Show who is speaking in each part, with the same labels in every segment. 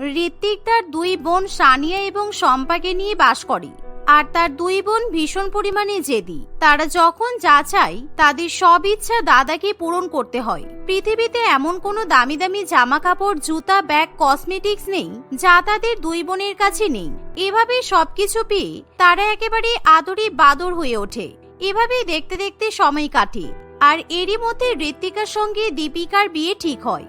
Speaker 1: ঋত্বিক তার দুই বোন সানিয়া এবং শম্পাকে নিয়ে বাস করে। আর তার দুই বোন ভীষণ পরিমাণে জেদি। তারা যখন যা চায়, তাদের সব ইচ্ছা দাদাকে পূরণ করতে হয়। পৃথিবীতে এমন কোনো দামি দামি জামা কাপড় জুতা, ব্যাগ, কসমেটিক্স নেই, যা তাদের দুই বোনের কাছে নেই। এভাবে সবকিছু পেয়ে তারা একেবারে আদরে বাদর হয়ে ওঠে। এভাবেই দেখতে দেখতে সময় কাটে। আর এরই মধ্যে ঋত্বিকার সঙ্গে দীপিকার বিয়ে ঠিক হয়।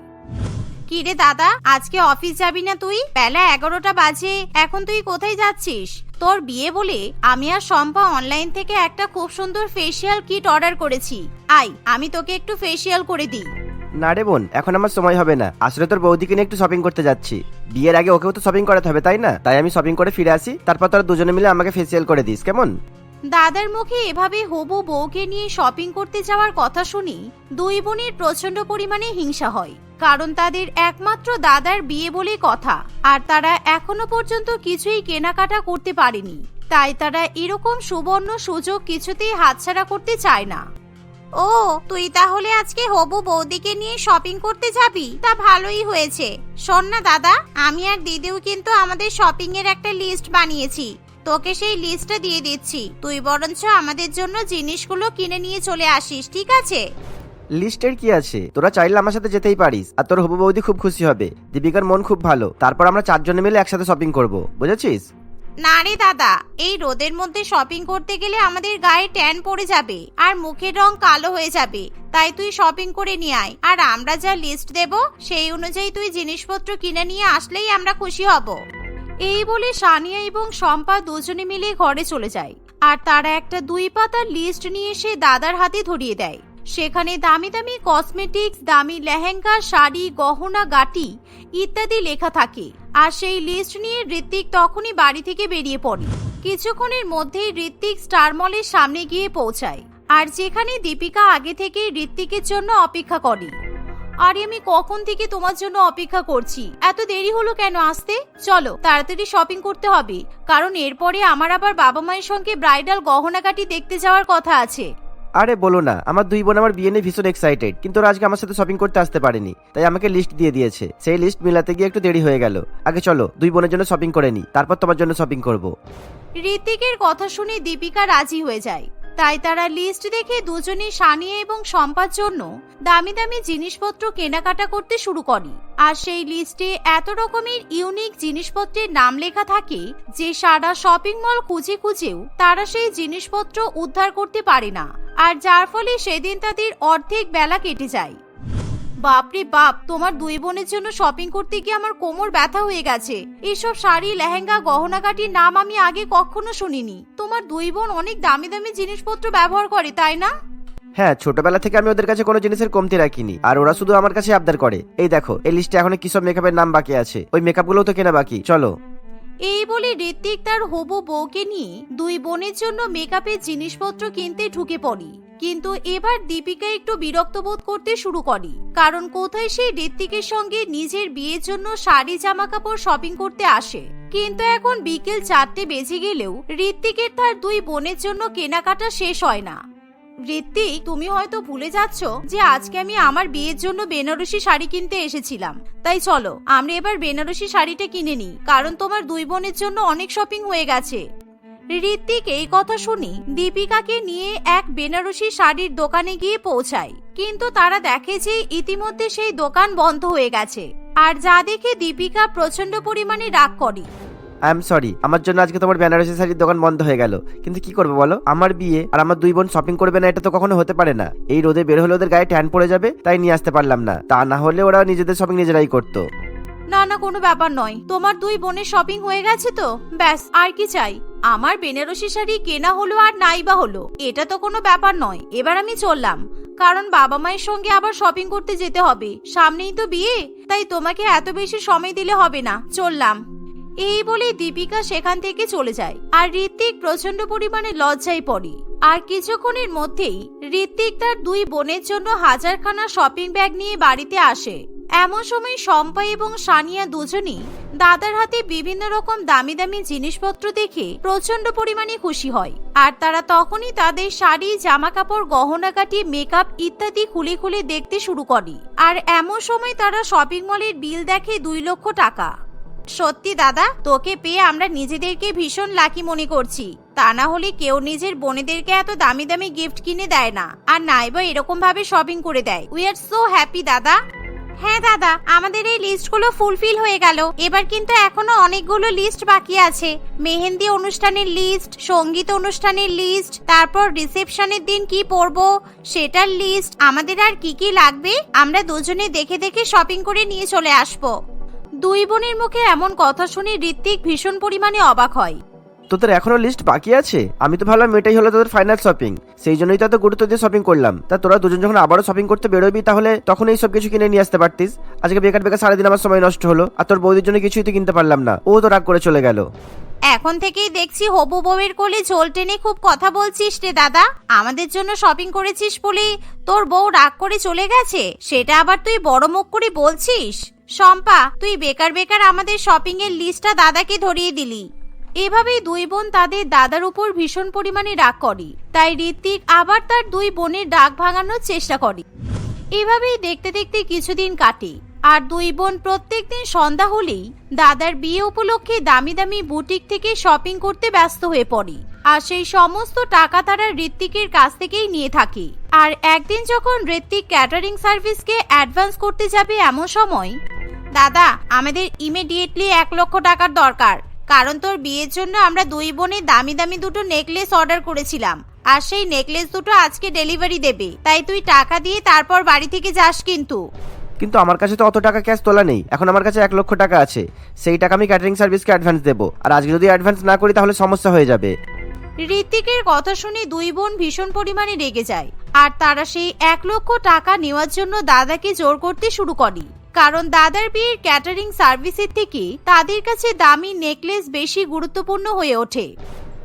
Speaker 1: কিরে দাদা? আজকে অফিস যাবি না তুই? বেলা এগারোটা বাজে। এখন তুই কোথায় যাচ্ছিস? তোর বিয়ে বলে আমি আর শম্পা অনলাইন থেকে একটা খুব সুন্দর ফেসিয়াল কিট অর্ডার করেছি। আই আমি তোকে একটু ফেসিয়াল করে দিই।
Speaker 2: না রে বোন, এখন আমার সময় হবে না। আসলে তোর বৌদিকে নিয়ে একটু শপিং করতে যাচ্ছি। বিয়ের আগে ওকেও তো শপিং করাতে হবে, তাই না? তাই আমি শপিং করে ফিরে আসি, তারপর তোরা দুজনে মিলে আমাকে ফেসিয়াল করে দিস, কেমন?
Speaker 1: দাদার মুখে এভাবে হবু বউকে নিয়ে শপিং করতে যাওয়ার কথা শুনি দুই বোনের প্রচণ্ড পরিমাণে হিংসা হয়। কারণ তাদের একমাত্র দাদার বিয়ে বলে কথা, আর তারা এখনও পর্যন্ত কিছুই কেনাকাটা করতে পারেনি। তাই তারা এরকম সুবর্ণ সুযোগ কিছুতেই হাতছাড়া করতে চায় না। ও, তুই তাহলে আজকে হবু বৌদিকে নিয়ে শপিং করতে যাবি? তা ভালোই হয়েছে। শোন না দাদা, আমি আর দিদিও কিন্তু আমাদের শপিং এর একটা লিস্ট বানিয়েছি। তোকে সেই লিস্টটা দিয়ে দিচ্ছি। তুই বরঞ্চ আমাদের জন্য জিনিসগুলো কিনে নিয়ে চলে আসিস ঠিক আছে?
Speaker 2: লিস্টের কি আছে? তোরা চাইলে আমার সাথে যেতেই পারিস আর তোর হবু বৌদি খুব খুশি হবে। দীপিকার মন খুব ভালো তারপর আমরা চারজনে মিলে একসাথে শপিং করব বুঝেছিস?
Speaker 1: না রে দাদা এই রোদের মধ্যে শপিং করতে গেলে আমাদের গায়ে ট্যান পড়ে যাবে আর মুখের রং কালো হয়ে যাবে। তাই তুই শপিং করে নিয়ে আয় আর আমরা যা লিস্ট দেব সেই অনুযায়ী তুই জিনিসপত্র কিনে নিয়ে আসলেই আমরা খুশি হব। এই বলে সানিয়া এবং শম্পা দুজনে মিলে ঘরে চলে যায়। আর তারা একটা দুই পাতার লিস্ট নিয়ে এসে দাদার হাতে ধরিয়ে দেয়। সেখানে দামি দামি কসমেটিক্স দামি লেহেঙ্গা, শাড়ি, গহনা, গাটি ইত্যাদি লেখা থাকে। আর সেই লিস্ট নিয়ে ঋত্বিক তখনই বাড়ি থেকে বেরিয়ে পড়ে। কিছুক্ষণের মধ্যেই ঋত্বিক স্টার মলের সামনে গিয়ে পৌঁছায়। আর যেখানে দীপিকা আগে থেকেই ঋত্বিকের জন্য অপেক্ষা করে। আরে আমি কখন থেকে তোমার জন্য অপেক্ষা করছি? এত দেরি হলো কেন আসতে? চলো তাড়াতাড়ি শপিং করতে হবে। কারণ এরপরে আমার আবার বাবা মায়ের সঙ্গে ব্রাইডাল গহনাকাটি দেখতে যাওয়ার কথা আছে।
Speaker 2: আরে বলো না আমার দুই বোন আমার বিয়ে নিয়ে ভীষণ এক্সাইটেড কিন্তু ওরা আজকে আমার সাথে শপিং করতে আসতে পারেনি তাই আমাকে লিস্ট দিয়ে দিয়েছে। সেই লিস্ট মিলাতে গিয়ে একটু দেরি হয়ে গেল। আগে চলো দুই বোনের জন্য শপিং করে নি তারপর তোমার জন্য শপিং করব।
Speaker 1: ঋতিকের কথা শুনে দীপিকা রাজি হয়ে যায়। তাই তারা লিস্ট দেখে দুজনে সানিয়া এবং শম্পার জন্য দামি দামি জিনিসপত্র কেনাকাটা করতে শুরু করে। আর সেই লিস্টে এত রকমের ইউনিক জিনিসপত্রের নাম লেখা থাকে যে সারা শপিং মল খুঁজে খুঁজেও তারা সেই জিনিসপত্র উদ্ধার করতে পারে না। আর যার ফলে সেদিন তাদের অর্ধেক বেলা কেটে যায়। বাপরে বাপ তোমার দুই বোনের জন্য শপিং করতে গিয়ে আমার কোমর ব্যথা হয়ে গেছে। এসব শাড়ি লেহেঙ্গা গহনাগাটির নাম আমি আগে কখনো শুনিনি। তোমার দুই বোন অনেক দামি দামি জিনিসপত্র ব্যবহার করে তাই না?
Speaker 2: হ্যাঁ ছোটবেলা থেকে আমি ওদের কাছে কোনো জিনিসের কমতি রাখিনি। আর ওরা শুধু আমার কাছে আবদার করে। এই দেখো এই লিস্টে এখনও কিসব মেকআপের নাম বাকি আছে? ওই মেকআপগুলোও তো কেনা বাকি চলো।
Speaker 1: এই বলে ঋত্বিক তার হবু বউকে নিয়ে দুই বোনের জন্য মেকআপের জিনিসপত্র কিনতে ঢুকে পড়ি। কিন্তু এবার দীপিকা একটু বিরক্ত বোধ করতে শুরু করে। কারণ কোথায় সেই ঋত্বিকের সঙ্গে নিজের বিয়ের জন্য শাড়ি জামা কাপড় শপিং করতে আসে। কিন্তু এখন বিকেল চারটে বেজে গেলেও ঋত্বিকের তার দুই বোনের জন্য কেনাকাটা শেষ হয় না। ঋত্বিক, তুমি হয়তো ভুলে যাচ্ছ যে আজকে আমি আমার বিয়ের জন্য বেনারসি শাড়ি কিনতে এসেছিলাম। তাই চলো, আমরা এবার বেনারসি শাড়িটা কিনে নিই। কারণ তোমার দুই বোনের জন্য অনেক শপিং হয়ে গেছে। ঋত্বিক এই কথা শুনি দীপিকাকে নিয়ে এক বেনারসি শাড়ির দোকানে গিয়ে পৌঁছায়। কিন্তু তারা দেখে যে ইতিমধ্যে সেই দোকান বন্ধ হয়ে গেছে। আর যা দেখে দীপিকা প্রচণ্ড পরিমাণে রাগ করে।
Speaker 2: আই এম সরি আমার জন্য আজকে তোমার বেনারসি শাড়ির দোকান বন্ধ হয়ে গেল। কিন্তু কি করব বলো? আমার বিয়ে আর আমার দুই বোন শপিং করবে না, এটা তো কখনো হতে পারে না। এই রোদে বের হলে ওদের গায়ে ট্যান পড়ে যাবে, তাই নিয়ে আসতে পারলাম না। তা না হলে ওরা নিজেদের শপিং নিজেরাই করতো।
Speaker 1: না না, কোনো ব্যাপার নয়। তোমার দুই বোনের শপিং হয়ে গেছে তো? ব্যাস, আর কি চাই? আমার বেনারসি শাড়ি কেনা হলো আর নাই বা হলো, এটা তো কোনো ব্যাপার নয়। এবার আমি চললাম। কারণ বাবা মায়ের সঙ্গে আবার শপিং করতে যেতে হবে। সামনেই তো বিয়ে, তাই তোমাকে এত বেশি সময় দিলে হবে না। চললাম। এই বলে দীপিকা সেখান থেকে চলে যায়। আর ঋত্বিক প্রচণ্ড পরিমাণে লজ্জায় পড়ে। আর কিছুক্ষণের মধ্যেই ঋত্বিক তার দুই বোনের জন্য হাজারখানা শপিং ব্যাগ নিয়ে বাড়িতে আসে। এমন সময় শম্পা এবং সানিয়া দুজনেই দাদার হাতে বিভিন্ন রকম দামি দামি জিনিসপত্র দেখে প্রচণ্ড পরিমাণে খুশি হয়। আর তারা তখনই তাদের শাড়ি জামা কাপড় গহনাকাটি মেকআপ ইত্যাদি খুলে খুলে দেখতে শুরু করে। আর এমন সময় তারা শপিং মলের বিল দেখে দুই লক্ষ টাকা। সত্যি দাদা, তোকে পেয়ে আমরা নিজেদেরকে ভীষণ লাকি মনে করছি। তা না হলে কেউ নিজের বোনেদেরকে এত দামি দামি গিফট কিনে দেয় না। আর নাইবা এরকম ভাবে শপিং করে দেয়। উই আর সো হ্যাপি দাদা। হ্যাঁ দাদা, আমাদের এই লিস্টগুলো ফুলফিল হয়ে গেল। এবার কিন্তু এখনও অনেকগুলো লিস্ট বাকি আছে। মেহেন্দি অনুষ্ঠানের লিস্ট, সংগীত অনুষ্ঠানের লিস্ট, তারপর রিসেপশনের দিন কি পরবো সেটার লিস্ট, আমাদের আর কি কি লাগবে, আমরা দুজনে দেখে দেখে শপিং করে নিয়ে চলে আসব। দুই বোনের মুখে এমন কথা শুনে ঋত্বিক ভীষণ পরিমাণে অবাক হয়।
Speaker 2: তোদের এখনও লিস্ট বাকি আছে? আমি তো ভাবলাম এটাই হলো তোদের ফাইনাল শপিং সেই জন্যই তো গুরুত্ব দিয়ে শপিং করলাম। তা তোরা দুজন যখন আবারও শপিং করতে বেরোবি, তাহলে তখন এই সব কিছু কিনে নিয়ে আসতে পারতিস। আজকে বেকার বেকার সারাদিন আমার সময় নষ্ট হলো, আর তোর বৌদির জন্য কিছুই তো কিনতে পারলাম না। ও তো রাগ করে চলে গেল।
Speaker 1: এখন থেকেই দেখছি হবু বউয়ের কোলে ঝোল টেনে খুব কথা বলছিস রে দাদা। আমাদের জন্য শপিং করেছিস বলে তোর বউ রাগ করে চলে গেছে? সেটা আবার তুই বড় মুখ করে বলছিস? শম্পা, তুই বেকার বেকার আমাদের শপিং এর লিস্টটা দাদাকে ধরিয়ে দিলি। এভাবেই দুই বোন তাদের দাদার উপর ভীষণ পরিমাণে রাগ করে। তাই ঋত্বিক আবার তার দুই বোনের ডাক ভাঙানোর চেষ্টা করে। এভাবেই দেখতে দেখতে কিছুদিন কাটে। আর দুই বোন প্রত্যেক দিন সন্ধ্যা হলেই দাদার বিয়ে উপলক্ষে দামি দামি বুটিক থেকে শপিং করতে ব্যস্ত হয়ে পড়ে। আর সেই সমস্ত টাকা তারা ঋত্বিকের কাছ থেকেই নিয়ে থাকে। আর একদিন যখন ঋত্বিক ক্যাটারিং সার্ভিসকে অ্যাডভান্স করতে যাবে এমন সময়, দাদা, আমাদের ইমিডিয়েটলি এক লক্ষ টাকার দরকার। কারণ তোর বিয়ের জন্য আমরা দুই বোনে দামি দামি দুটো নেকলেস অর্ডার করেছিলাম। আর সেই নেকলেস দুটো আজকে ডেলিভারি দেবে। তাই তুই টাকা দিয়ে তারপর বাড়ি থেকে যাস কিন্তু।
Speaker 2: কিন্তু আমার কাছে তো অত টাকা ক্যাশ তোলা নেই। এখন আমার কাছে এক লক্ষ টাকা আছে। সেই টাকা আমি ক্যাটারিং সার্ভিসকে অ্যাডভান্স দেবো। আর আজকে যদি অ্যাডভান্স না করি তাহলে সমস্যা হয়ে যাবে।
Speaker 1: ঋত্বিকের কথা শুনে দুই বোন ভীষণ পরিমাণে রেগে যায়। আর তারা সেই এক লক্ষ টাকা নেওয়ার জন্য দাদাকে জোর করতে শুরু করে। কারণ দাদার বিয়ের ক্যাটারিং সার্ভিসের থেকে তাদের কাছে দামি নেকলেস বেশি গুরুত্বপূর্ণ হয়ে ওঠে।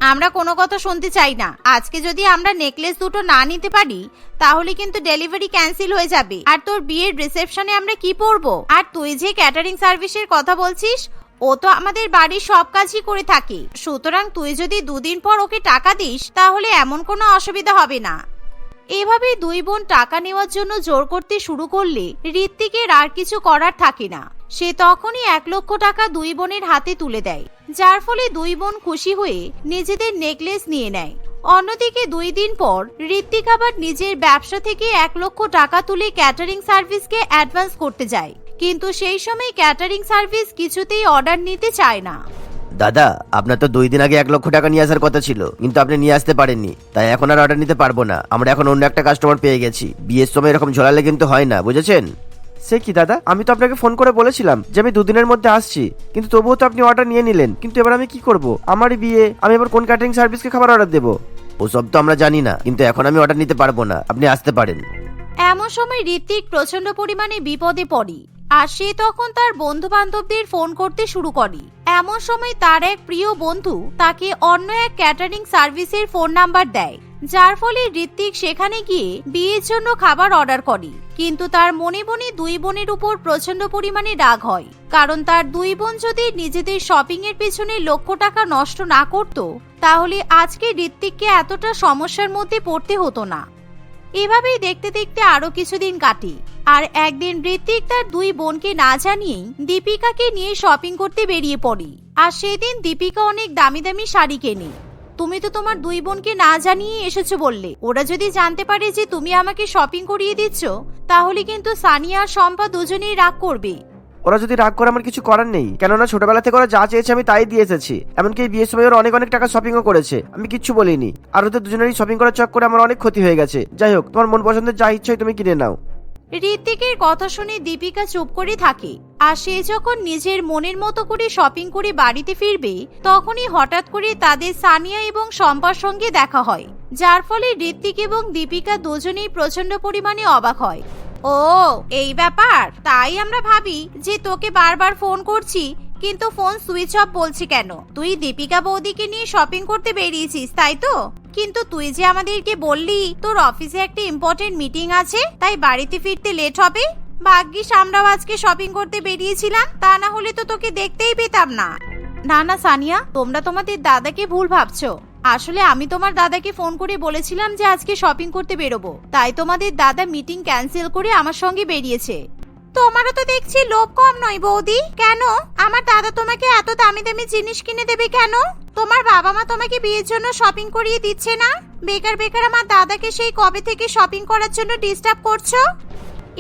Speaker 1: আমরা কোনো কথা শুনতে চাই না। আজকে যদি আমরা নেকলেস দুটো না নিতে পারি, তাহলে কিন্তু ডেলিভারি ক্যান্সেল হয়ে যাবে। আর তোর বিয়ের রিসেপশনে আমরা কি পরবো? আর তুই যে ক্যাটারিং সার্ভিসের কথা বলছিস, ও তো আমাদের বাড়ির সব কাজই করে থাকে। সুতরাং তুই যদি দুদিন পর ওকে টাকা দিস, তাহলে এমন কোনো অসুবিধা হবে না। এভাবে দুই বোন টাকা নেওয়ার জন্য জোর করতে শুরু করলে ঋত্বিকের আর কিছু করার থাকে না। সে তখনই এক লক্ষ টাকা দুই বোনের হাতে তুলে দেয়, যার ফলে দুই বোন খুশি হয়ে নিজেদের নেকলেস নিয়ে নেয়। অন্যদিকে দুই দিন পর ঋত্বিক আবার নিজের ব্যবসা থেকে এক লক্ষ টাকা তুলে ক্যাটারিং সার্ভিসকে অ্যাডভান্স করতে যায়। কিন্তু সেই সময় ক্যাটারিং সার্ভিস কিছুতেই অর্ডার নিতে চায় না।
Speaker 2: দাদা আপনার তো দুই দিন আগে এক লক্ষ টাকা নিয়ে আসার কথা ছিল কিন্তু আপনি নিয়ে আসতে পারেননি। তাই এখন আর অর্ডার নিতে পারব না। আমরা এখন অন্য একটা কাস্টমার পেয়ে গেছি। বিয়ের সময় এরকম ঝোলালে কিন্তু হয় না বুঝেছেন? সে কি দাদা? আমি তো আপনাকে ফোন করে বলেছিলাম যে আমি দুদিনের মধ্যে আসছি কিন্তু তবুও তো আপনি অর্ডার নিয়ে নিলেন। কিন্তু এবার আমি কি করব? আমার বিয়ে আমি এবার কোন ক্যাটারিং সার্ভিসকে খাবার অর্ডার দেবো? ওসব তো আমরা জানি না কিন্তু এখন আমি অর্ডার নিতে পারব না। আপনি আসতে পারেন।
Speaker 1: এমন সময় ঋত্বিক প্রচণ্ড পরিমাণে বিপদে পড়ে। আর সে তখন তার বন্ধু বান্ধবদের ফোন করতে শুরু করে। এমন সময় তার এক প্রিয় বন্ধু তাকে অন্য এক ক্যাটারিং সার্ভিসের ফোন নাম্বার দেয়, যার ফলে ঋত্বিক সেখানে গিয়ে বিয়ের জন্য খাবার অর্ডার করে। কিন্তু তার মনে মনে দুই বোনের উপর প্রচণ্ড পরিমাণে রাগ হয়, কারণ তার দুই বোন যদি নিজেদের শপিং এর পেছনে লক্ষ টাকা নষ্ট না করত, তাহলে আজকে ঋত্বিককে এতটা সমস্যার মধ্যে পড়তে হতো না। এভাবেই দেখতে দেখতে আরও কিছুদিন কাটে। আর একদিন ঋত্বিক তার দুই বোনকে না জানিয়েই দীপিকাকে নিয়ে শপিং করতে বেরিয়ে পড়ে। আর সেদিন দীপিকা অনেক দামি দামি শাড়ি কেনে। তুমি তো তোমার দুই বোনকে না জানিয়ে এসেছ বললে। ওরা যদি জানতে পারে যে তুমি আমাকে শপিং করিয়ে দিচ্ছ, তাহলে কিন্তু সানিয়া আর শম্পা দুজনেই রাগ করবে।
Speaker 2: ওরা যদি রাগ করে, আমার কিছু করার নেই। কেননা ছোটবেলা থেকে ওরা যা চেয়েছে আমি তাই দিয়ে এসেছি। এমনকি এই বিয়ের সময় ওরা অনেক অনেক টাকা শপিংও করেছে। আমি কিচ্ছু বলিনি। আর ওদের দুজনেরই শপিং করার চক্করে আমার অনেক ক্ষতি হয়ে গেছে। যাই হোক, তোমার মন পছন্দের যা ইচ্ছা তুমি কিনে নাও।
Speaker 1: ঋত্বিকের কথা শুনে দীপিকা চুপ করে থাকে। আর সে যখন নিজের মনের মতো করে শপিং করে বাড়িতে ফিরবে, তখনই হঠাৎ করে তাদের সানিয়া এবং শম্পার সঙ্গে দেখা হয়। যার ফলে ঋত্বিক এবং দীপিকা দুজনেই প্রচণ্ড পরিমাণে অবাক হয়। ও, এই ব্যাপার। তাই আমরা ভাবি যে তোকে বারবার ফোন করছি, কিন্তু ফোন সুইচ অফ বলছি কেন? তুই দীপিকা বৌদিকে নিয়ে শপিং করতে বেরিয়েছিস, তাই তো? কিন্তু তুই যে আমাদেরকে বললি, তোর অফিসে একটা ইম্পর্টেন্ট মিটিং আছে, তাই বাড়িতে ফিরতে লেট হবে। ভাগ্যিস আমরাও আজকে শপিং করতে বেরিয়েছিলাম, তা না হলে তো তোকে দেখতেই পেতাম না। না না, সানিয়া, তোমরা তোমাদের দাদাকে ভুল ভাবছ। আসলে আমি তোমার দাদাকে ফোন করে বলেছিলাম যে আজকে শপিং করতে বেরোবো। তাই তোমাদের দাদা মিটিং ক্যান্সেল করে আমার সঙ্গে বেরিয়েছে। তোমারও তো দেখছি লোভ কম নয় বৌদি। কেন? আমার দাদা তোমাকে এত দামি দামি জিনিস কিনে দেবে কেন? তোমার বাবা মা তোমাকে বিয়ের জন্য শপিং করিয়ে দিচ্ছে না? বেকার বেকার আমার দাদাকে সেই কবে থেকে শপিং করার জন্য ডিস্টার্ব করছ?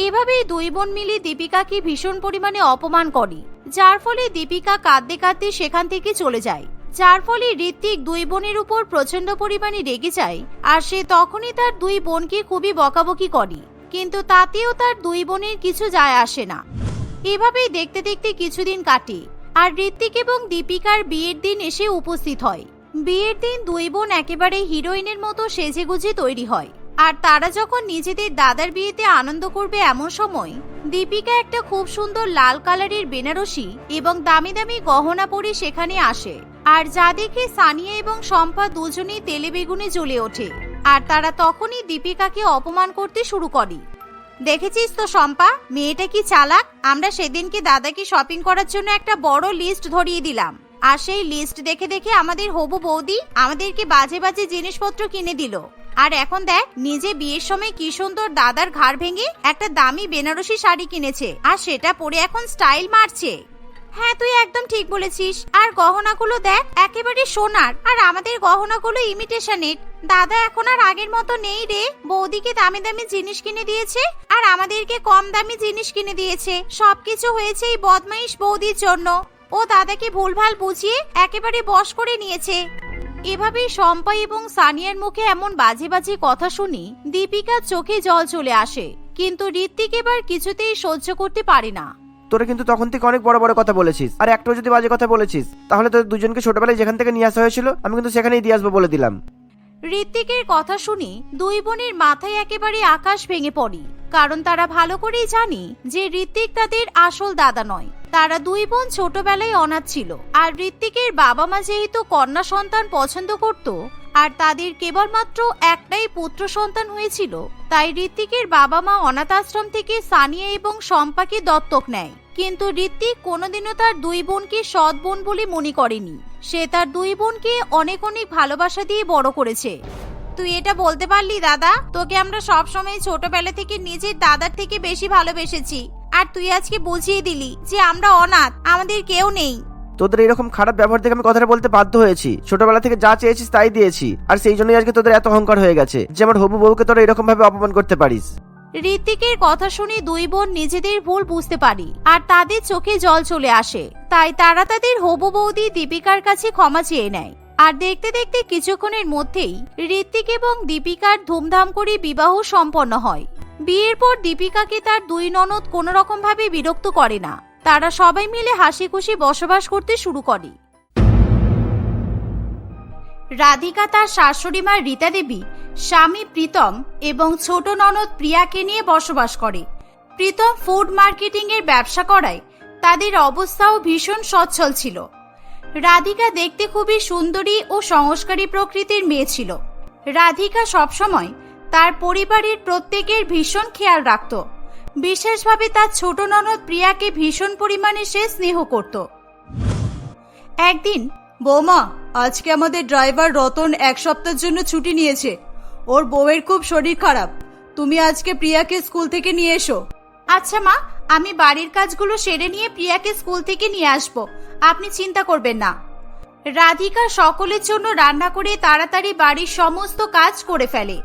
Speaker 1: এভাবেই দুই বোন মিলে দীপিকাকে ভীষণ পরিমাণে অপমান করে, যার ফলে দীপিকা কাঁদতে কাঁদতে সেখান থেকে চলে যায়। যার ফলে ঋত্বিক দুই বোনের উপর প্রচণ্ড পরিমাণে রেগে যায়, আর সে তখনই তার দুই বোনকে খুবই বকাবকি করে। কিন্তু তাতেও তার দুই বোনের কিছু যায় আসে না। এভাবেই দেখতে দেখতে কিছুদিন কাটে, আর ঋত্বিক এবং দীপিকার বিয়ের দিন এসে উপস্থিত হয়। বিয়ের দিন দুই বোন একেবারে হিরোইনের মতো সেজেগুজে তৈরি হয়, আর তারা যখন নিজেদের দাদার বিয়েতে আনন্দ করবে এমন সময়, দীপিকা একটা খুব সুন্দর লাল কালারের বেনারসি এবং দামি দামি গহনা পরে সেখানে আসে। আর যা দেখে সানিয়া এবং শম্পা দুজনেই তেলে বেগুনে জ্বলে ওঠে। আর তারা তখনই দীপিকাকে অপমান করতে শুরু করে। দেখেছিস তো শম্পা, মেয়েটা কি চালাক? আমরা সেদিনকে দাদাকে শপিং করার জন্য একটা বড় লিস্ট ধরিয়ে দিলাম। আর সেই লিস্ট দেখে দেখে আমাদের হবু বৌদি আমাদেরকে বাজে বাজে জিনিসপত্র কিনে দিল। আর এখন দেখ, নিজে বিয়ের সময় কি সুন্দর দাদার ঘাড় ভেঙে একটা দামি বেনারসি শাড়ি কিনেছে। আর সেটা পরে এখন স্টাইল মারছে। হ্যাঁ তুই একদম ঠিক বলেছিস। আর গহনাগুলো দেখ, একেবারে সোনার। আর আমাদের গহনাগুলো ইমিটেশনের দাদা এখন আর আগের মতো নেই রে। বৌদিকে দামি দামি জিনিস কিনে দিয়েছে? আর আমাদেরকে কম দামি জিনিস কিনে দিয়েছে। সবকিছু হয়েছে এই বদমাইশ বৌদির জন্য। ও দাদাকে ভুলভাল বুঝিয়ে একেবারে বশ করে নিয়েছে। এভাবেই শম্পা এবং সানিয়ার মুখে এমন বাজে বাজে কথা শুনি দীপিকার চোখে জল চলে আসে। কিন্তু ঋত্বিক এবার কিছুতেই সহ্য করতে পারে না।
Speaker 2: তোরা কিন্তু তখন থেকে অনেক বড় বড় কথা বলেছিস। আর একটাও যদি বাজে কথা বলেছিস, তাহলে তোদের দুজনকে ছোটবেলায় যেখান থেকে নিয়ে আসা হয়েছিল, আমি কিন্তু সেখানেই দিয়ে আসব বলে দিলাম।
Speaker 1: ঋত্বিকের কথা শুনে দুই বোনের মাথায় একেবারে আকাশ ভেঙে পড়ে। কারণ তারা ভালো করেই জানি যে ঋত্বিক তাদের আসল দাদা নয়। তারা দুই বোন ছোটবেলায় অনাথ ছিল। আর ঋত্বিকের বাবা মা যেহেতু কন্যা সন্তান পছন্দ করত আর তাদের কেবলমাত্র একটাই পুত্র সন্তান হয়েছিল। তাই ঋত্বিকের বাবা মা অনাথ আশ্রম থেকে সানিয়া এবং শম্পাকে দত্তক নেয়। কিন্তু ঋত্বিক কোনোদিনও তার দুই বোনকে সৎ বোন বলে মনে করেনি। সে তার দুই বোনকে অনেক অনেক ভালোবাসা দিয়ে বড় করেছে। তুই এটা বলতে পারলি, দাদা? তোকে আমরা সব সময় ছোটবেলা থেকে নিজের দাদার থেকে বেশি ভালোবেসেছি। আর তুই আজকে বুঝিয়ে দিলি যে আমরা অনাথ, আমাদের কেউ নেই।
Speaker 2: তোদের এরকম খারাপ ব্যবহার থেকে আমি কথাটা বলতে বাধ্য হয়েছি। ছোটবেলা থেকে যা চেয়েছিস তাই দিয়েছি। আর সেই জন্যই আজকে তোদের এত অহংকার হয়ে গেছে যে আমার হবু বউকে তোরা এরকম ভাবে অপমান করতে পারিস।
Speaker 1: ঋত্বিকের কথা শুনে দুই বোন নিজেদের ভুল বুঝতে পারি, আর তাদের চোখে জল চলে আসে। তাই তারা তাদের হবু বৌদি দীপিকার কাছে ক্ষমা চেয়ে নেয়। আর দেখতে দেখতে কিছুক্ষণের মধ্যেই ঋত্বিক এবং দীপিকার ধুমধাম করে বিবাহ সম্পন্ন হয়। বিয়ের পর দীপিকাকে তার দুই ননদ কোনো রকম ভাবে বিরক্ত করে না। তারা সবাই মিলে হাসি খুশি বসবাস করতে শুরু করে। রাধিকা তার শাশুড়ি মা রীতা দেবী, স্বামী প্রীতম এবং ছোট ননদ প্রিয়াকে নিয়ে বসবাস করে। প্রীতম ফুড মার্কেটিং এর ব্যবসা করায়, তাদের অবস্থাও ভীষণ সচ্ছল ছিল। রাধিকা দেখতে খুবই সুন্দরী ও সংস্কারী প্রকৃতির মেয়ে ছিল। রাধিকা সবসময় তার পরিবারের প্রত্যেকের ভীষণ খেয়াল রাখত। বিশেষভাবে তার ছোট ননদ প্রিয়াকে ভীষণ পরিমাণে সে স্নেহ করত। একদিন,
Speaker 3: বৌমা, আজকে আমাদের ড্রাইভার রতন এক সপ্তাহের জন্য ছুটি নিয়েছে। ওর বউয়ের খুব শরীর খারাপ। তুমি আজকে প্রিয়াকে স্কুল থেকে নিয়ে এসো।
Speaker 1: আচ্ছা মা, আমি বাড়ির কাজগুলো সেরে নিয়ে প্রিয়াকে স্কুল থেকে নিয়ে আসব। আপনি চিন্তা করবেন না। রাধিকা সকলের জন্য রান্না করে তাড়াতাড়ি বাড়ির সমস্ত কাজ করে ফেলে।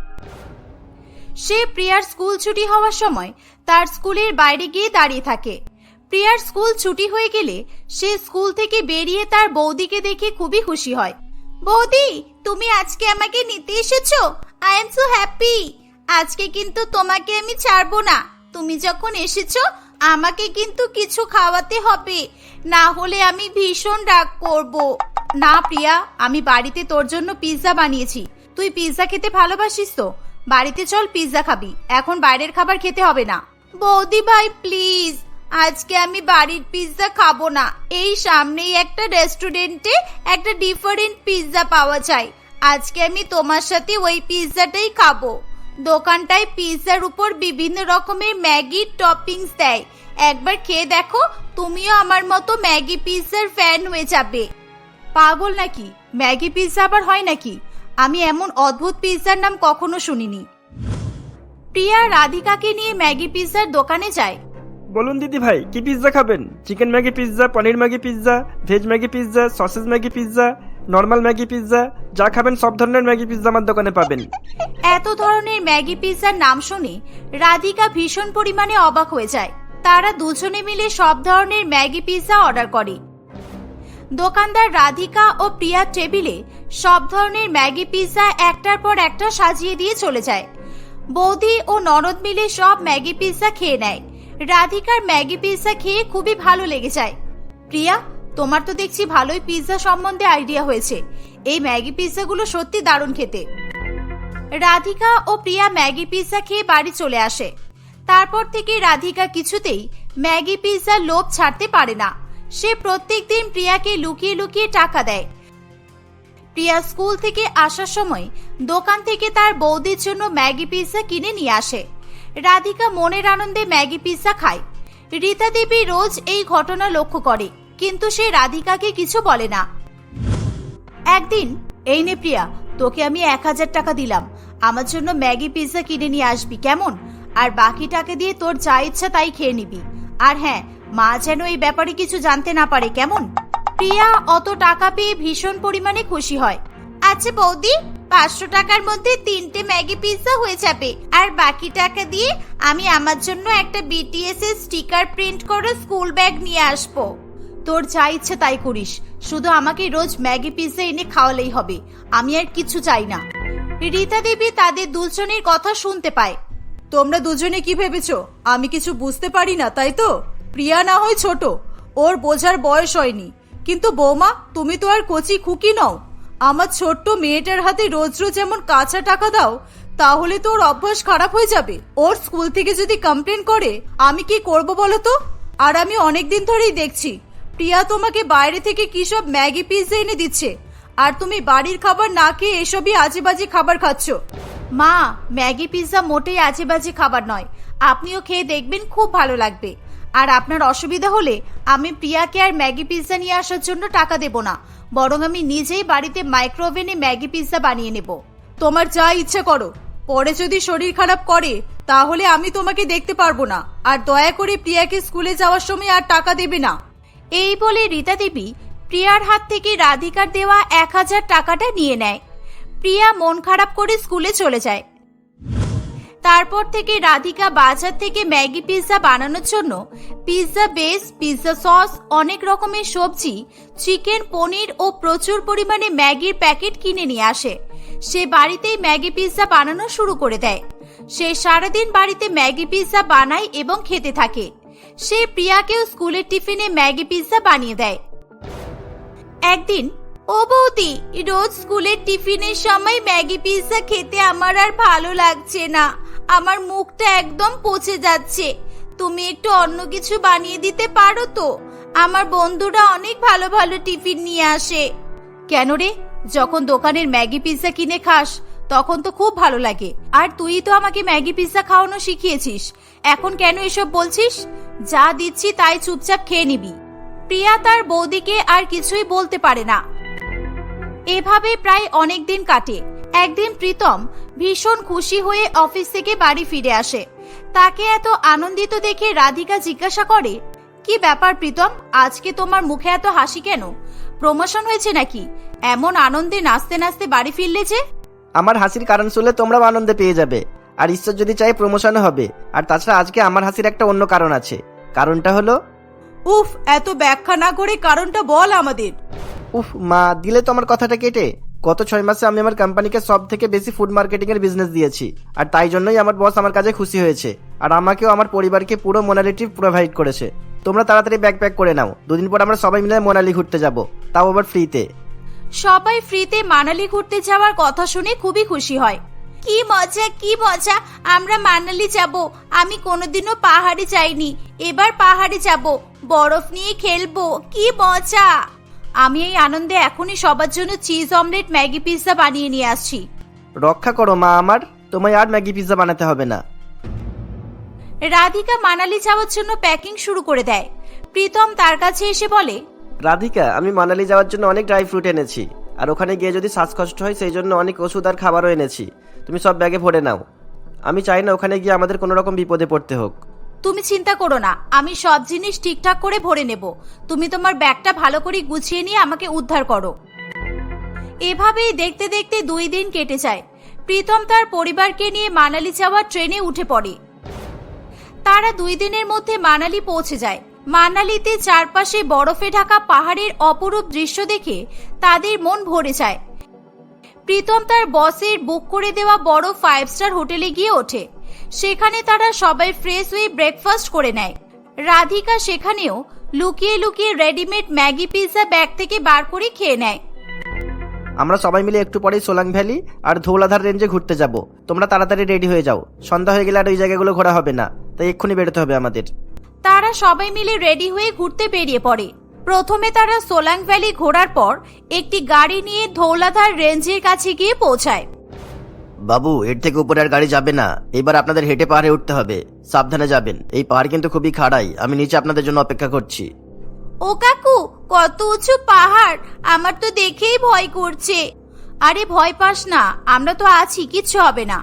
Speaker 1: সে প্রিয়ার স্কুল ছুটি হওয়ার সময় তার স্কুলের বাইরে গিয়ে দাঁড়িয়ে থাকে। প্রিয়ার স্কুল ছুটি হয়ে গেলে সে স্কুল থেকে বেরিয়ে তার বৌদিকে দেখে খুবই খুশি হয়। বৌদি, তুমি আজকে আমাকে নিতে এসেছ? আই এম সো হ্যাপি আজকে কিন্তু তোমাকে আমি ছাড়বো না। তুমি যখন এসেছ, আমাকে কিন্তু কিছু খাওয়াতে হবে। না হলে আমি ভীষণ রাগ করব। না, প্রিয়া, আমি বাড়িতে তোর জন্য পিৎজা বানিয়েছি। তুই পিৎজা খেতে ভালোবাসিস তো। বাড়িতে চল পিৎজা খাবি। এখন বাইরের খাবার খেতে হবে না। বৌদি ভাই প্লিজ আজকে আমি বাড়ির পিৎজা খাব না। এই সামনেই একটা রেস্টুরেন্টে একটা ডিফারেন্ট পিৎজা পাওয়া যায়। আজকে আমি তোমার সাথে ওই পিৎজাটাই খাব। দোকানটায় পিৎজার উপর বিভিন্ন রকমের ম্যাগির টপিংস দেয়। একবার খেয়ে দেখো, তুমিও আমার মতো ম্যাগি পিৎজার ফ্যান হয়ে যাবে। পাগল নাকি? ম্যাগি পিৎজা আবার হয় নাকি? আমি এমন অদ্ভুত পিৎজার নাম কখনো শুনিনি। প্রিয়া রাধিকাকে নিয়ে ম্যাগি পিৎজার দোকানে যায়।
Speaker 4: বলুন দিদি ভাই কি পিৎজা খাবেন? Chicken Maggi pizza paneer Maggi pizza veg Maggi pizza sausage Maggi pizza normal Maggi pizza যা খাবেন সব ধরনের ম্যাগি পিৎজা আমার দোকানে পাবেন।
Speaker 1: এত ধরনের ম্যাগি পিৎজার নাম শুনে রাধিকা ভীষণ পরিমাণে অবাক হয়ে যায়। তারা দুজনে মিলে সব ধরনের ম্যাগি পিৎজা অর্ডার করে। দোকানদার রাধিকা ও প্রিয়া টেবিলে সব ধরনের ম্যাগি পিৎজা একটার পর একটা সাজিয়ে দিয়ে চলে যায়। বৌদি ও ননদ মিলে সব ম্যাগি পিৎজা খেয়ে নেয়। রাধিকার ম্যাগি পিৎজা খেয়ে খুবই ভালো লেগে যায়। প্রিয়া, তোমার তো দেখছি ভালোই পিৎজা সম্বন্ধে আইডিয়া হয়েছে। এই ম্যাগি পিৎজাগুলো সত্যি দারুণ খেতে। রাধিকা ও প্রিয়া ম্যাগি পিৎজা খেয়ে বাড়ি চলে আসে। তারপর থেকে রাধিকা কিছুতেই ম্যাগি পিৎজার লোভ ছাড়তে পারে না। সে প্রত্যেকদিন প্রিয়াকে লুকিয়ে লুকিয়ে টাকা দেয়। প্রিয়া স্কুল থেকে আসার সময় দোকান থেকে তার বৌদির জন্য ম্যাগি পিৎজা কিনে নিয়ে আসে। রাধিকা মনের আনন্দে ম্যাগি পিৎজা খায়। রীতা দেবী রোজ এই ঘটনা লক্ষ্য করে, কিন্তু সে রাধিকাকে কিছু বলে না। একদিন, এই নে প্রিয়া, তোকে আমি এক হাজার টাকা দিলাম। আমার জন্য ম্যাগি পিৎজা কিনে নিয়ে আসবি, কেমন? আর বাকি টাকা দিয়ে তোর যা ইচ্ছা তাই খেয়ে নিবি। আর হ্যাঁ মা যেন এই ব্যাপারে কিছু জানতে না পারে, কেমন? প্রিয়া অত টাকা পেয়ে ভীষণ পরিমাণে খুশি হয়। আচ্ছা বৌদি, পাঁচশো টাকার মধ্যে তিনটে ম্যাগি পিৎজা হয়ে যাবে। আর বাকি টাকা দিয়ে আমি আমার জন্য একটা বিটিএস এর স্টিকার প্রিন্ট করে স্কুল ব্যাগ নিয়ে আসব। তোর যা ইচ্ছে তাই করিস। শুধু আমাকে রোজ ম্যাগি পিৎজা এনে খাওয়ালেই হবে। আমি আর কিছু চাই না। রীতা দেবী তাদের দুজনের কথা শুনতে পায়।
Speaker 3: তোমরা দুজনে কি ভেবেছো? আমি কিছু বুঝতে পারি না, তাই তো? প্রিয়া না হয় ছোট। ওর বোঝার বয়স হয়নি। কিন্তু বৌমা, তুমি তো আর কচি খুকি নও। আমার ছোট্ট মেয়েটার হাতে রোজ রোজ এমন কাঁচা টাকা দাও, তাহলে তো ওর অভ্যাস খারাপ হয়ে যাবে। ওর স্কুল থেকে যদি কমপ্লেন করে, আমি কি করব বলো তো? আর আমি অনেকদিন ধরেই দেখছি, প্রিয়া তোমাকে বাইরে থেকে কি সব ম্যাগি পিৎজা এনে দিচ্ছে। আর তুমি বাড়ির খাবার না খেয়ে এসবই আজে বাজে খাবার খাচ্ছ।
Speaker 1: মা, ম্যাগি পিৎজা মোটেই আজে বাজে খাবার নয়। আপনিও খেয়ে দেখবেন, খুব ভালো লাগবে। আর আপনার অসুবিধা হলে আমি প্রিয়াকে আর ম্যাগি পিৎজা নিয়ে আসার জন্য টাকা দেব না। বরং আমি নিজেই বাড়িতে মাইক্রোওভেনে ম্যাগি পিৎজা বানিয়ে নেব।
Speaker 3: তোমার যা ইচ্ছে করো। পরে যদি শরীর খারাপ করে, তাহলে আমি তোমাকে দেখতে পারব না। আর দয়া করে প্রিয়াকে স্কুলে যাওয়ার সময় আর টাকা দেবে না।
Speaker 1: এই বলে রীতা দেবী প্রিয়ার হাত থেকে রাধিকার দেওয়া এক হাজার টাকাটা নিয়ে নেয়। প্রিয়া মন খারাপ করে স্কুলে চলে যায়। তারপর থেকে রাধিকা বাজার থেকে ম্যাগি পিৎজা বানানোর জন্য পিৎজা বেস, পিৎজা সস, অনেক রকমের সবজি, চিকেন, পনির ও প্রচুর পরিমাণে ম্যাগির প্যাকেট কিনে নিয়ে আসে। সে বাড়িতেই ম্যাগি পিৎজা বানানো শুরু করে দেয়। সে সারাদিন বাড়িতে ম্যাগি পিৎজা বানায় এবং খেতে থাকে। সে প্রিয়াকেও স্কুলের টিফিনে ম্যাগি পিৎজা বানিয়ে দেয়। একদিন, ও বৌদি, রোজ স্কুলের টিফিনের সময় ম্যাগি পিৎজা খেতে আমার আর ভালো লাগছে না। আমার মুখটা একদম পচে যাচ্ছে। তুমি একটু অন্য কিছু বানিয়ে দিতে পারো তো? আমার বন্ধুরা অনেক ভালো ভালো টিফিন নিয়ে আসে। কেন রে? যখন দোকানের ম্যাগি পিৎজা কিনে খাস, তখন তো খুব ভালো লাগে। আর তুই তো আমাকে ম্যাগি পিৎজা খাওয়ানো শিখিয়েছিস। এখন কেন এসব বলছিস? যা দিচ্ছি তাই চুপচাপ খেয়ে নিবি। প্রিয়া তার বৌদিকে আর কিছুই বলতে পারে না। এভাবে প্রায় অনেক দিন কাটে। একদিন প্রীতম ভীষণ খুশি হয়ে অফিস থেকে বাড়ি ফিরে আসে। তাকে এত আনন্দিত দেখে রাধিকা জিজ্ঞাসা করে কি ব্যাপার প্রীতম? আজকে তোমার মুখে এত হাসি কেন? প্রমোশন হয়েছে নাকি? এমন আনন্দে নাচতে নাচতে বাড়ি ফিরলে যে?
Speaker 2: আমার হাসির কারণ শুনলে তোমরাও আনন্দে পেয়ে যাবে। আর ঈশ্বর যদি চাই প্রমোশন হবে। আর তাছাড়া আজকে আমার হাসির একটা অন্য কারণ আছে। কারণটা হলো
Speaker 3: উফ এত ব্যাখ্যা না করে কারণটা বল আমাদের।
Speaker 2: উফ মা দিলে তো আমার কথাটা কেটে। গত ছয় মাসে আমি আমার কোম্পানিকে সব থেকে বেশি ফুড মার্কেটিং এর বিজনেস দিয়েছি। আর তাই জন্যই আমার বস আমার কাছে খুশি হয়েছে। আর আমাকেও আমার পরিবারকে পুরো মোনালিটি প্রোভাইড করেছে। তোমরা তাড়াতাড়ি ব্যাগ প্যাক করে নাও। দুদিন পর আমরা সবাই মিলে মোনালি ঘুরতে যাব। তাও আবার ফ্রিতে
Speaker 1: সবাই ফ্রিতে মানালি ঘুরতে যাওয়ার কথা শুনে খুবই খুশি হয়। কি মজা কি মজা। আমরা মানালি যাব। আমি কোনোদিনও পাহাড়ে যাইনি। এবার পাহাড়ে যাব। বরফ নিয়ে খেলব। কি মজা। আমি এই আনন্দে এখনই সবার জন্য চিজ অমলেট ম্যাগি পিৎজা বানিয়ে নিয়ে আসছি।
Speaker 2: রক্ষা করো মা আমার তোমায় আর ম্যাগি পিৎজা বানাতে হবে না।
Speaker 1: রাধিকা মানালি যাওয়ার জন্য প্যাকিং শুরু করে দেয়। প্রীতম তার কাছে এসে বলে
Speaker 2: রাধিকা আমি মানালি যাওয়ার জন্য অনেক ড্রাই ফ্রুট এনেছি। আর ওখানে গিয়ে যদি শ্বাসকষ্ট হয় সেই জন্য অনেক ওষুধ আর খাবারও এনেছি। তুমি সব ব্যাগে ভরে নাও। আমি চাই না ওখানে গিয়ে আমাদের কোনো রকম বিপদে পড়তে হোক।
Speaker 1: তুমি চিন্তা করো না, আমি সব জিনিস ঠিকঠাক করে ভরে নেব। তুমি তোমার ব্যাগটা ভালো করে গুছিয়ে নিয়ে আমাকে উদ্ধার করো। এভাবেই দেখতে দেখতে দুই দিন কেটে যায়। প্রীতম তার পরিবারকে নিয়ে মানালি যাওয়ার ট্রেনে উঠে পড়ে। তারা দুই দিনের মধ্যে মানালি পৌঁছে যায়। মানালিতে চারপাশে বরফে ঢাকা পাহাড়ের অপরূপ দৃশ্য দেখে তাদের মন ভরে যায়। প্রীতম তার বসের বুক করে দেওয়া বড় ফাইভ স্টার হোটেলে গিয়ে ওঠে। সেখানে তারা সবাই ফ্রেশ হয়ে ব্রেকফাস্ট করে নেয়। রাধিকা সেখানেও লুকিয়ে লুকিয়ে রেডিমেড ম্যাগি পিৎজা ব্যাগ থেকে বার করে খেয়ে নেয়।
Speaker 2: আমরা সবাই মিলে একটু পরেই সোলাং ভ্যালি আর ধৌলাধার রেঞ্জে ঘুরতে যাব। তোমরা তাড়াতাড়ি রেডি হয়ে যাও। সন্ধ্যা হয়ে গেলে আর ওই জায়গাগুলো ঘোরা হবে না তাই এক্ষুনি বেরোতে হবে আমাদের।
Speaker 1: তারা সবাই মিলে রেডি হয়ে ঘুরতে বেরিয়ে পড়ে। প্রথমে তারা সোলাং ভ্যালি ঘোরার পর একটি গাড়ি নিয়ে ধৌলাধার রেঞ্জের কাছে গিয়ে পৌঁছায়।
Speaker 2: বাবু, এর থেকে উপরে আর গাড়ি যাবে না। এবার আপনাদের হেঁটে পাহাড়ে উঠতে হবে। সাবধানে যাবেন। এই পাহাড় কিন্তু খুবই খাড়াই। আমি নিচে আপনাদের জন্য অপেক্ষা করছি।
Speaker 1: ও কাকু, কত উঁচু পাহাড়! আমার তো দেখেই ভয় করছে। আরে ভয় পাস না, আমরা তো আছি, কিচ্ছু হবে না।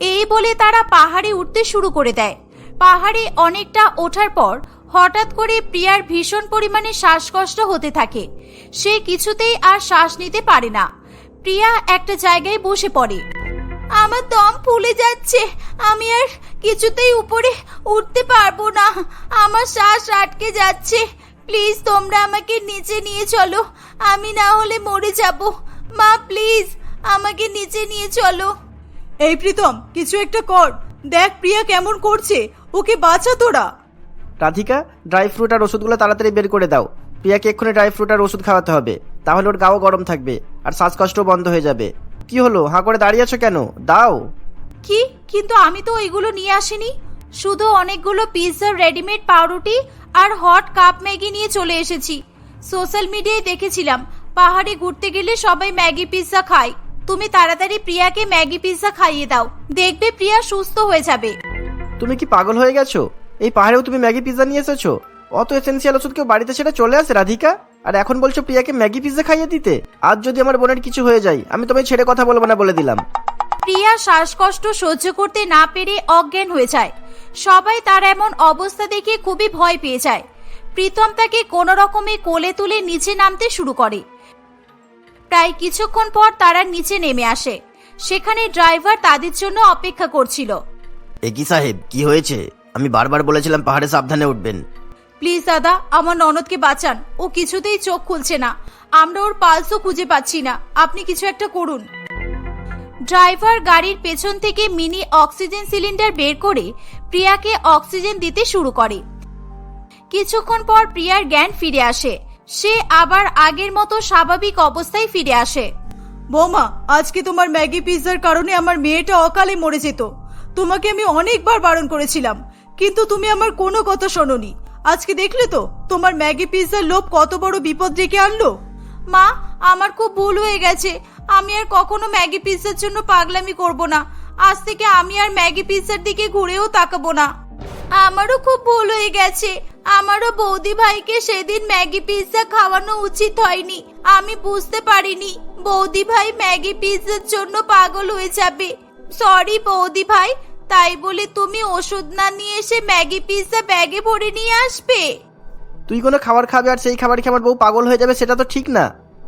Speaker 1: এই বলে তারা পাহাড়ে উঠতে শুরু করে দেয়। পাহাড়ে অনেকটা ওঠার পর হঠাৎ করে প্রিয়ার ভীষণ পরিমাণে শ্বাসকষ্ট হতে থাকে। সে কিছুতেই আর শ্বাস নিতে পারে না। প্রিয়া একটা জায়গায় বসে পড়ে। আমার দম ফুলে যাচ্ছে। আমি আর কিছুতেই উপরে উঠতে পারব না। আমার শ্বাস আটকে যাচ্ছে। প্লিজ তোমরা আমাকে নিচে নিয়ে চলো। আমি না হলে মরে যাব। মা প্লিজ আমাকে নিচে নিয়ে চলো।
Speaker 5: এই প্রীতম কিছু একটা কর। দেখ প্রিয়া কেমন করছে। ওকে বাঁচা তোরা।
Speaker 2: রাধিকা ড্রাই ফ্রুট আর ওষুধগুলো তাড়াতাড়ি বের করে দাও। প্রিয়াকে এক্ষুনি ড্রাই ফ্রুট আর ওষুধ খাওয়াতে হবে। তাহলে ওর গাও গরম থাকবে আর শ্বাসকষ্ট বন্ধ হয়ে যাবে। কি হলো? হাঁ করে দাঁড়িয়ে আছো কেন? দাও।
Speaker 1: কি? কিন্তু আমি তো ওইগুলো নিয়ে আসিনি। শুধু অনেকগুলো পিৎজার রেডিমেড পাউরুটি আর হট কাপ ম্যাগি নিয়ে চলে এসেছি। সোশ্যাল মিডিয়ায় দেখেছিলাম পাহাড়ে ঘুরতে গেলে সবাই ম্যাগি পিৎজা খায়। তুমি তাড়াতাড়ি প্রিয়াকে ম্যাগি পিৎজা খাইয়ে দাও। দেখবে প্রিয়া সুস্থ হয়ে যাবে।
Speaker 2: তুমি কি পাগল হয়ে গেছো? এই পাহাড়েও তুমি ম্যাগি পিৎজা নিয়ে এসেছ? অত এসেন্সিয়াল ওষুধ কেউ বাড়িতে সেটা চলে আসে রাধিকা? আর এখন বলছো প্রিয়াকে ম্যাগি পিৎজা খাইয়ে দিতে? আজ যদি আমার বোনের কিছু হয়ে যায় আমি তোমায় ছেড়ে কথা বলব না বলে দিলাম।
Speaker 1: প্রিয়া শ্বাসকষ্ট সহ্য করতে না পেরে অজ্ঞান হয়ে যায়। সবাই তার এমন অবস্থা দেখে খুবই ভয় পেয়ে যায়। প্রীতম তাকে কোনো রকমে কোলে তুলে নিচে নামতে শুরু করে। প্রায় কিছুক্ষণ পর তারা নিচে নেমে আসে। সেখানে ড্রাইভার তাদের জন্য অপেক্ষা করছিল।
Speaker 2: একই সাহেব কি হয়েছে? আমি বারবার বলেছিলাম পাহাড়ে সাবধানে উঠবেন।
Speaker 1: প্লিজ দাদা, আমার ননদকে বাঁচান। ও কিছুতেই চোখ খুলছে না। আমরা ওর পালসও খুঁজে পাচ্ছি না। আপনি কিছু একটা করুন। ড্রাইভার গাড়ির পেছন থেকে মিনি অক্সিজেন সিলিন্ডার বের করে প্রিয়াকে অক্সিজেন দিতে শুরু করে। কিছুক্ষণ পর প্রিয়ার জ্ঞান ফিরে আসে। সে আবার আগের মতো স্বাভাবিক অবস্থায় ফিরে আসে।
Speaker 5: বৌমা, আজকে তোমার ম্যাগি পিৎজার কারণে আমার মেয়েটা অকালে মরে যেত। তোমাকে আমি অনেকবার বারণ করেছিলাম। কিন্তু তুমি আমার কোনো কথা শোনোনি। আজকে দেখলে তো তোমার ম্যাগি পিৎজার লোভ কত বড় বিপদ ডেকে আনলো।
Speaker 1: মা, আমার খুব ভুল হয়ে গেছে। আমি আর কখনো ম্যাগি পিৎজার জন্য পাগলামি করব না। আজ থেকে আমি আর ম্যাগি পিৎজার দিকে ঘুরেও তাকাবো না। আমারও খুব ভুল হয়ে গেছে। আমারও বৌদি ভাইকে সেদিন ম্যাগি পিৎজা খাওয়ানো উচিত হয়নি। আমি বুঝতে পারিনি, বৌদি ভাই ম্যাগি পিৎজার জন্য পাগল হয়ে যাবে। সরি বৌদি ভাই তাই বলে তুমি ওষুধ না নিয়ে এসে ম্যাগি পিৎজা ব্যাগে ভরে নিয়ে আসবে।
Speaker 2: তুই কোনো খাবার খাবে আর সেই খাবার খেয়ে আমার বউ পাগল হয়ে যাবে সেটা তো ঠিক না।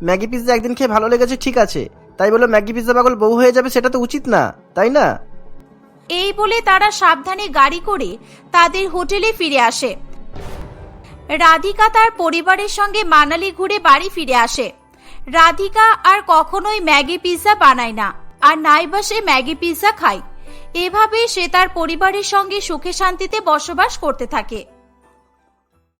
Speaker 2: ম্যাগি পিৎজা একদিন খেয়ে ভালো লেগেছে ঠিক আছে। তাই বলে ম্যাগি পিৎজা পাগল বউ হয়ে যাবে সেটা তো উচিত না তাই না?
Speaker 1: এই বলে তারা সাবধানে গাড়ি করে তাদের হোটেলে ফিরে আসে। রাধিকা তার পরিবারের সঙ্গে মানালি ঘুরে বাড়ি ফিরে আসে। রাধিকা আর কখনোই ম্যাগি পিৎজা বানায় না আর নাই বা সে ম্যাগি পিৎজা খায়। এভাবেই সে তার পরিবারের সঙ্গে সুখে শান্তিতে বসবাস করতে থাকে।